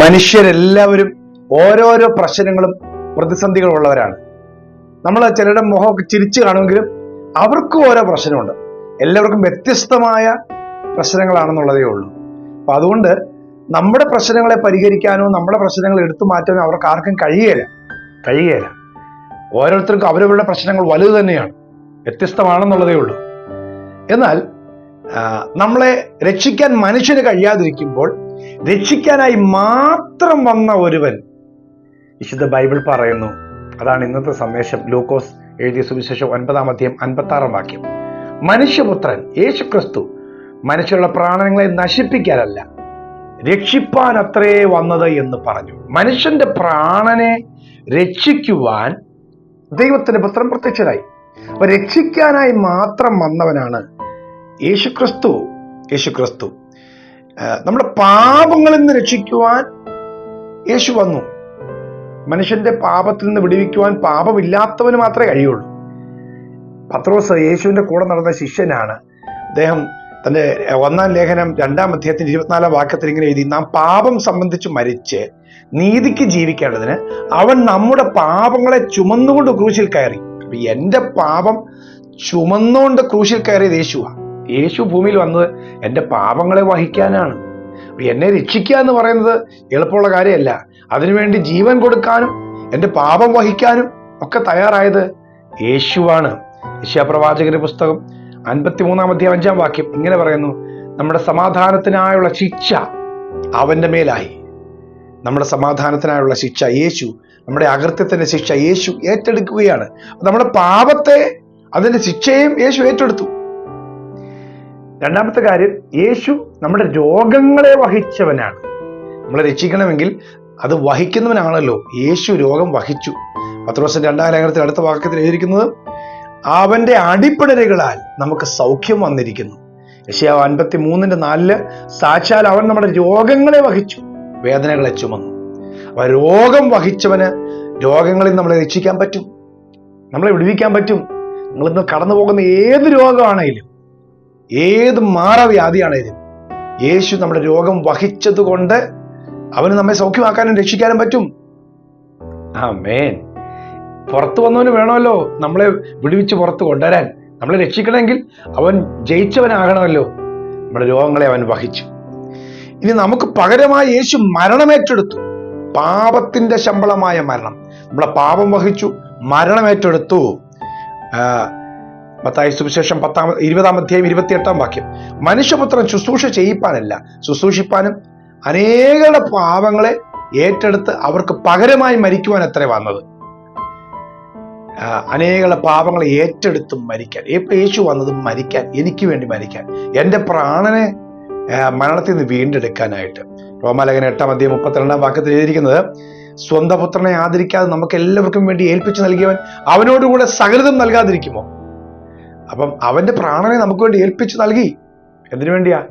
മനുഷ്യരെല്ലാവരും ഓരോരോ പ്രശ്നങ്ങളും പ്രതിസന്ധികളും ഉള്ളവരാണ് നമ്മൾ ചിലരുടെ മുഖമൊക്കെ ചിരിച്ചു കാണുമെങ്കിലും അവർക്കും ഓരോ പ്രശ്നമുണ്ട്. എല്ലാവർക്കും വ്യത്യസ്തമായ പ്രശ്നങ്ങളാണെന്നുള്ളതേ ഉള്ളൂ. അപ്പൊ അതുകൊണ്ട് നമ്മുടെ പ്രശ്നങ്ങളെ പരിഹരിക്കാനോ നമ്മുടെ പ്രശ്നങ്ങൾ എടുത്തു മാറ്റാനോ അവർക്ക് ആർക്കും കഴിയുകയില്ല കഴിയുകയില്ല ഓരോരുത്തർക്കും അവരവരുടെ പ്രശ്നങ്ങൾ വലുത് തന്നെയാണ്. വ്യത്യസ്തമാണെന്നുള്ളതേ ഉള്ളൂ. എന്നാൽ നമ്മളെ രക്ഷിക്കാൻ മനുഷ്യന് കഴിയാതിരിക്കുമ്പോൾ രക്ഷിക്കാനായി മാത്രം വന്ന ഒരുവൻ. വിശുദ്ധ ബൈബിൾ പറയുന്നു. അതാണ് ഇന്നത്തെ സന്ദേശം. ലൂക്കോസ് എഴുതിയ സുവിശേഷം ഒൻപതാം അധ്യയം അൻപത്തി ആറാം വാക്യം. മനുഷ്യപുത്രൻ യേശു ക്രിസ്തു മനുഷ്യരുടെ പ്രാണങ്ങളെ നശിപ്പിക്കാനല്ല രക്ഷിപ്പാൻ അത്രേ വന്നത് എന്ന് പറഞ്ഞു. മനുഷ്യന്റെ പ്രാണനെ രക്ഷിക്കുവാൻ ദൈവത്തിന്റെ പുത്രൻ പ്രത്യക്ഷനായി. അപ്പൊ രക്ഷിക്കാനായി മാത്രം വന്നവനാണ് യേശുക്രിസ്തു. യേശുക്രിസ്തു. നമ്മുടെ പാപങ്ങളിൽ നിന്ന് രക്ഷിക്കുവാൻ യേശു വന്നു. മനുഷ്യന്റെ പാപത്തിൽ നിന്ന് വിടുവിക്കുവാൻ പാപമില്ലാത്തവന് മാത്രമേ കഴിയുള്ളൂ. പത്രോസ് യേശുവിന്റെ കൂടെ നടന്ന ശിഷ്യനാണ്. അദ്ദേഹം തന്റെ ഒന്നാം ലേഖനം രണ്ടാം അധ്യായത്തിന്റെ ഇരുപത്തിനാലാം വാക്യത്തിൽ ഇങ്ങനെ എഴുതി നാം പാപം സംബന്ധിച്ച് മരിച്ച് നീതിക്ക് ജീവിക്കേണ്ടതിന് അവൻ നമ്മുടെ പാപങ്ങളെ ചുമന്നുകൊണ്ട് ക്രൂശിൽ കയറി. എന്റെ പാപം ചുമന്നുകൊണ്ട് ക്രൂശിൽ കയറിയത് യേശുവാ. യേശു ഭൂമിയിൽ വന്നത് എന്റെ പാപങ്ങളെ വഹിക്കാനാണ്. എന്നെ രക്ഷിക്കുക എന്ന് പറയുന്നത് എളുപ്പമുള്ള കാര്യമല്ല. അതിനുവേണ്ടി ജീവൻ കൊടുക്കാനും എന്റെ പാപം വഹിക്കാനും ഒക്കെ തയ്യാറായത് യേശുവാണ്. യശ്യാപ്രവാചകന്റെ പുസ്തകം അൻപത്തിമൂന്നാം അധ്യായം അഞ്ചാം വാക്യം ഇങ്ങനെ പറയുന്നു. നമ്മുടെ സമാധാനത്തിനായുള്ള ശിക്ഷ അവന്റെ മേലായി. നമ്മുടെ സമാധാനത്തിനായുള്ള ശിക്ഷ യേശു നമ്മുടെ അകൃത്യത്തിന്റെ ശിക്ഷ യേശു ഏറ്റെടുക്കുകയാണ്. നമ്മുടെ പാപത്തെ അതിന്റെ ശിക്ഷയും യേശു ഏറ്റെടുത്തു. രണ്ടാമത്തെ കാര്യം യേശു നമ്മുടെ രോഗങ്ങളെ വഹിച്ചവനാണ്. നമ്മളെ രക്ഷിക്കണമെങ്കിൽ അത് വഹിക്കുന്നവനാണല്ലോ. യേശു രോഗം വഹിച്ചു. പത്രോസിന്റെ രണ്ടാം ലേഖനത്തിൽ അടുത്ത വാക്യത്തിൽ എഴുതിയിരിക്കുന്നത് അവന്റെ അടിപ്പിടലുകളാൽ നമുക്ക് സൗഖ്യം വന്നിരിക്കുന്നു. യശയാവ് അൻപത്തി മൂന്നിന്റെ നാലിൽ സാക്ഷാൽ അവൻ നമ്മുടെ രോഗങ്ങളെ വഹിച്ചു വേദനകളെ ചുമന്നു. അപ്പൊ രോഗം വഹിച്ചവന് രോഗങ്ങളിൽ നമ്മളെ രക്ഷിക്കാൻ പറ്റും. നമ്മളെ വിടുവിക്കാൻ പറ്റും. നിങ്ങളിന്ന് കടന്നു പോകുന്ന ഏത് രോഗമാണെങ്കിലും ഏത് മാറവ്യാധിയാണേലും യേശു നമ്മുടെ രോഗം വഹിച്ചത് കൊണ്ട് അവന് നമ്മെ സൗഖ്യമാക്കാനും രക്ഷിക്കാനും പറ്റും. ആ മേൻ പുറത്തു വന്നവന് വേണമല്ലോ നമ്മളെ വിടുവിച്ച് പുറത്ത് കൊണ്ടുവരാൻ. നമ്മളെ രക്ഷിക്കണമെങ്കിൽ അവൻ ജയിച്ചവനാകണമല്ലോ. നമ്മുടെ രോഗങ്ങളെ അവൻ വഹിച്ചു. ഇനി നമുക്ക് പകരമായി യേശു മരണമേറ്റെടുത്തു പാപത്തിന്റെ ശമ്പളമായ മരണം. നമ്മളെ പാപം വഹിച്ചു മരണമേറ്റെടുത്തു മത്തായി സുവിശേഷം പത്താം ഇരുപതാം അധ്യായം ഇരുപത്തിയെട്ടാം വാക്യം. മനുഷ്യപുത്രൻ ശുശ്രൂഷ ചെയ്യിപ്പാനല്ല. ശുശ്രൂഷിപ്പാനും അനേകരുടെ പാവങ്ങളെ ഏറ്റെടുത്ത് അവർക്ക് പകരമായി മരിക്കുവാൻ അത്രേ വന്നത്? അനേകളെ പാപങ്ങളെ ഏറ്റെടുത്ത് മരിക്കാൻ. ഇപ്പം യേശു വന്നത് മരിക്കാൻ എനിക്ക് വേണ്ടി മരിക്കാൻ. എന്റെ പ്രാണനെ മരണത്തിൽ നിന്ന് വീണ്ടെടുക്കാനായിട്ട്. റോമാലേഖന എട്ടാം അധ്യയം മുപ്പത്തിരണ്ടാം വാക്യത്തിൽ എഴുതിയിരിക്കുന്നത് സ്വന്തപുത്രനെ ആദരിക്കാതെ നമുക്ക് എല്ലാവർക്കും വേണ്ടി ഏൽപ്പിച്ചു നൽകിയവൻ അവനോടുകൂടെ സകലതും നൽകാതിരിക്കുമോ? അപ്പം അവന്റെ പ്രാണനെ നമുക്ക് വേണ്ടി ഏൽപ്പിച്ചു നൽകി. എന്തിനു വേണ്ടിയാ?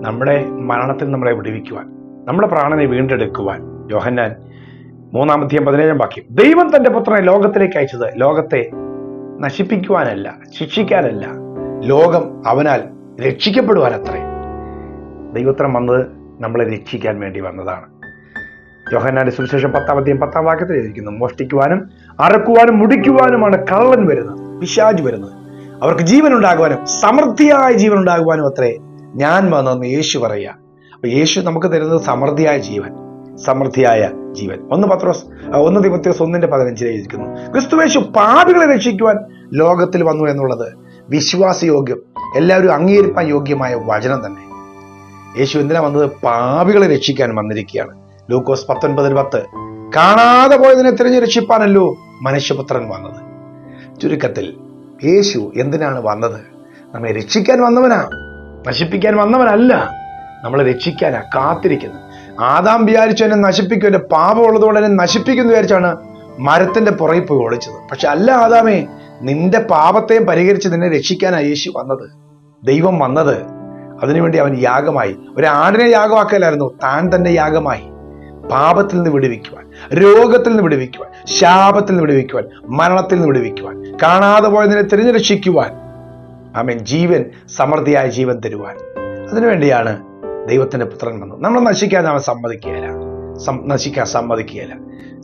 നമ്മുടെ മരണത്തിൽ നമ്മളെ വിടുവിക്കുവാൻ. നമ്മുടെ പ്രാണനെ വീണ്ടെടുക്കുവാൻ. യോഹന്നാൻ മൂന്നാമത്തെയും പതിനേഴാം വാക്യം. ദൈവം തന്റെ പുത്രനെ ലോകത്തിലേക്ക് അയച്ചത് ലോകത്തെ നശിപ്പിക്കുവാനല്ല ശിക്ഷിക്കാനല്ല. ലോകം അവനാൽ രക്ഷിക്കപ്പെടുവാനത്രേ. ദൈവത്രം വന്നത് നമ്മളെ രക്ഷിക്കാൻ വേണ്ടി വന്നതാണ്. യോഹന്നാന്റെ സുവിശേഷം പത്താം അധ്യായം പത്താം വാക്യത്തിൽ ഇരിക്കുന്നു മോഷ്ടിക്കുവാനും അറക്കുവാനും മുടിക്കുവാനുമാണ് കള്ളൻ വരുന്നത് പിശാജ് വരുന്നത്. അവർക്ക് ജീവൻ ഉണ്ടാകുവാനും സമൃദ്ധിയായ ജീവൻ ഉണ്ടാകുവാനും അത്രേ. ഞാൻ വന്നെന്ന് യേശു പറയുക. അപ്പൊ യേശു നമുക്ക് തരുന്നത് സമൃദ്ധിയായ ജീവൻ സമൃദ്ധിയായ ജീവൻ. ഒന്ന് പത്രോസ് ഒന്ന് തിമത്യോസ് ഒന്നിന്റെ എഴുതിയിരിക്കുന്നു. ക്രിസ്തുവേശു പാപികളെ രക്ഷിക്കുവാൻ ലോകത്തിൽ വന്നു എന്നുള്ളത് വിശ്വാസയോഗ്യം എല്ലാവരും അംഗീകരിപ്പാൻ യോഗ്യമായ വചനം തന്നെ. യേശു എന്തിനാ വന്നത്? പാപികളെ രക്ഷിക്കാൻ വന്നിരിക്കുകയാണ്. ലൂക്കോസ് പത്തൊൻപതിൽ പത്ത് കാണാതെ പോയതിനെ തിരഞ്ഞു രക്ഷിപ്പാനല്ലോ മനുഷ്യപുത്രൻ വന്നത്. ചുരുക്കത്തിൽ യേശു എന്തിനാണ് വന്നത്? നമ്മെ രക്ഷിക്കാൻ വന്നവനാ. നശിപ്പിക്കാൻ വന്നവനല്ല. നമ്മളെ രക്ഷിക്കാനാ കാത്തിരിക്കുന്നത്. ആദാം വിചാരിച്ചു എന്നെ നശിപ്പിക്കും എന്റെ പാപം ഉള്ളതുകൊണ്ട് എന്നെ നശിപ്പിക്കുന്നു വിചാരിച്ചാണ് മരത്തിന്റെ പുറകിൽ പോയി ഒളിച്ചത് പക്ഷെ അല്ല ആദാമേ നിന്റെ പാപത്തെയും പരിഹരിച്ച് നിന്നെ രക്ഷിക്കാനാ യേശു വന്നത്. ദൈവം വന്നത്. അതിനുവേണ്ടി അവൻ യാഗമായി. ഒരു ആടിനെ യാഗമാക്കലായിരുന്നു താൻ തന്നെ യാഗമായി. പാപത്തിൽ നിന്ന് വിടുവിക്കുവാൻ രോഗത്തിൽ നിന്ന് വിടുവിക്കുവാൻ ശാപത്തിൽ നിന്ന് വിടുവിക്കുവാൻ മരണത്തിൽ നിന്ന് വിടുവിക്കുവാൻ കാണാതെ പോയതിനെ തിരഞ്ഞുരക്ഷിക്കുവാൻ ആമേൻ. ജീവൻ സമൃദ്ധിയായ ജീവൻ തരുവാൻ. അതിനുവേണ്ടിയാണ് ദൈവത്തിന്റെ പുത്രൻ വന്നത്. നമ്മൾ നശിക്കാൻ അവൻ സമ്മതിക്കുകയില്ല. നശിക്കാൻ സമ്മതിക്കുകയില്ല.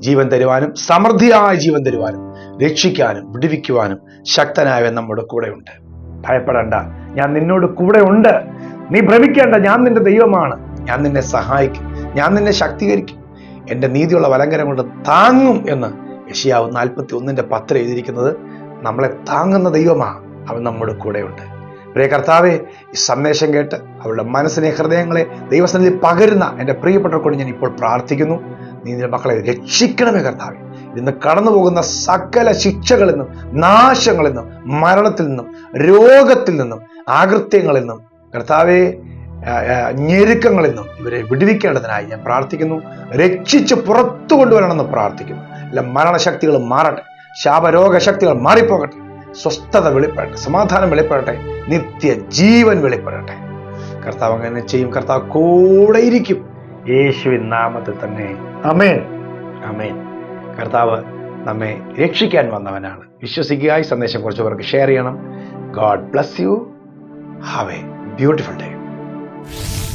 ജീവൻ തരുവാനും സമൃദ്ധിയായ ജീവൻ തരുവാനും രക്ഷിക്കാനും വിടുവിക്കുവാനും ശക്തനായവൻ നമ്മുടെ കൂടെയുണ്ട് ഭയപ്പെടേണ്ട. ഞാൻ നിന്നോട് കൂടെ ഉണ്ട്. നീ ഭ്രമിക്കേണ്ട. ഞാൻ നിന്റെ ദൈവമാണ്. ഞാൻ നിന്നെ സഹായിക്കും. ഞാൻ നിന്നെ ശക്തീകരിക്കും. എന്റെ നീതിയുള്ള വലങ്കരം കൊണ്ട് താങ്ങും എന്ന് യഷിയാവ് നാൽപ്പത്തി ഒന്നിന്റെ പത്ര എഴുതിയിരിക്കുന്നത് നമ്മളെ താങ്ങുന്ന ദൈവമാണ് അവൻ നമ്മുടെ കൂടെയുണ്ട്. പ്രിയ കർത്താവെ ഈ സന്ദേശം കേട്ട് അവരുടെ മനസ്സിനെ ഹൃദയങ്ങളെ ദൈവസന്നിധി പകരുന്ന എന്റെ പ്രിയപ്പെട്ടവർക്കൊണ്ട് ഞാൻ ഇപ്പോൾ പ്രാർത്ഥിക്കുന്നു. നീ നിന്റെ മക്കളെ രക്ഷിക്കണമേ കർത്താവെ. ഇന്ന് കടന്നു പോകുന്ന സകല ശിക്ഷകളിൽ നിന്നും നാശങ്ങളിൽ നിന്നും മരണത്തിൽ നിന്നും രോഗത്തിൽ നിന്നും ആകൃത്യങ്ങളിൽ നിന്നും കർത്താവെ ഞെരുക്കങ്ങളിൽ നിന്നും ഇവരെ വിടുവിക്കേണ്ടതിനായി ഞാൻ പ്രാർത്ഥിക്കുന്നു. രക്ഷിച്ച് പുറത്തു കൊണ്ടുവരണമെന്ന് പ്രാർത്ഥിക്കുന്നു. അല്ല മരണശക്തികൾ മാറട്ടെ. ശാപരോഗശക്തികൾ മാറിപ്പോകട്ടെ. സ്വസ്ഥത വെളിപ്പെടട്ടെ. സമാധാനം വെളിപ്പെടട്ടെ. നിത്യ ജീവൻ വെളിപ്പെടട്ടെ. കർത്താവ് അങ്ങനെ ചെയ്യും. കർത്താവ് കൂടെ ഇരിക്കും. യേശുവിൻ നാമത്തിൽ തന്നെ. അമേൻ അമേൻ കർത്താവ് നമ്മെ രക്ഷിക്കാൻ വന്നവനാണ്. വിശ്വസിക്കുക. ഈ സന്ദേശം കുറച്ച് പേർക്ക് ഷെയർ ചെയ്യണം. God bless you. Have a beautiful day. you